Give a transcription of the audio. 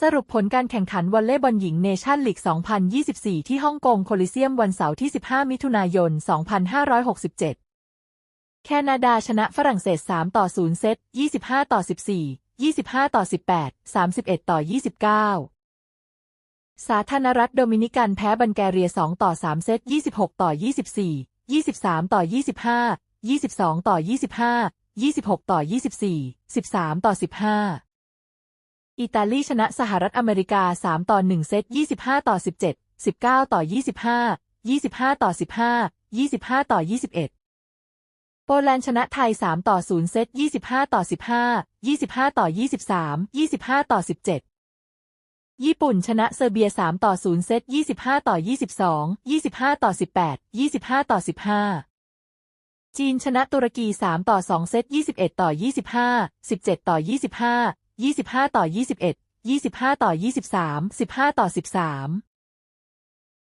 สรุปผลการแข่งขันวอลเลย์บอลหญิงเนชั่นลีก 2024 ที่ฮ่องกงโคลิเซียมวันเสาร์ที่ 15 มิถุนายน 2567 แคนาดาชนะฝรั่งเศส 3 ต่อ 0 เซต 25 ต่อ 14 25 ต่อ 18 31 ต่อ 29 สาธารณรัฐโดมินิกันแพ้บัลแกเรีย 2 ต่อ 3 เซต 26 ต่อ 24 23 ต่อ 25 22 ต่อ 25 26 ต่อ 24 13 ต่อ 15 อิตาลีชนะสหรัฐอเมริกา 3 ต่อ 1 เซต 25 ต่อ 17 19 ต่อ 25 25 ต่อ 15 25 ต่อ 21 โปแลนด์ชนะไทย 3 ต่อ 0 เซต 25 ต่อ 15 25 ต่อ 23 25 ต่อ 17 ญี่ปุ่นชนะเซอร์เบีย 3 ต่อ 0 เซต 25 ต่อ 22 25 ต่อ 18 25 ต่อ 15 จีนชนะตุรกี 3 ต่อ 2 เซต 21 ต่อ 25 17 ต่อ 25 25 ต่อ 21 25 ต่อ 23 15 ต่อ 13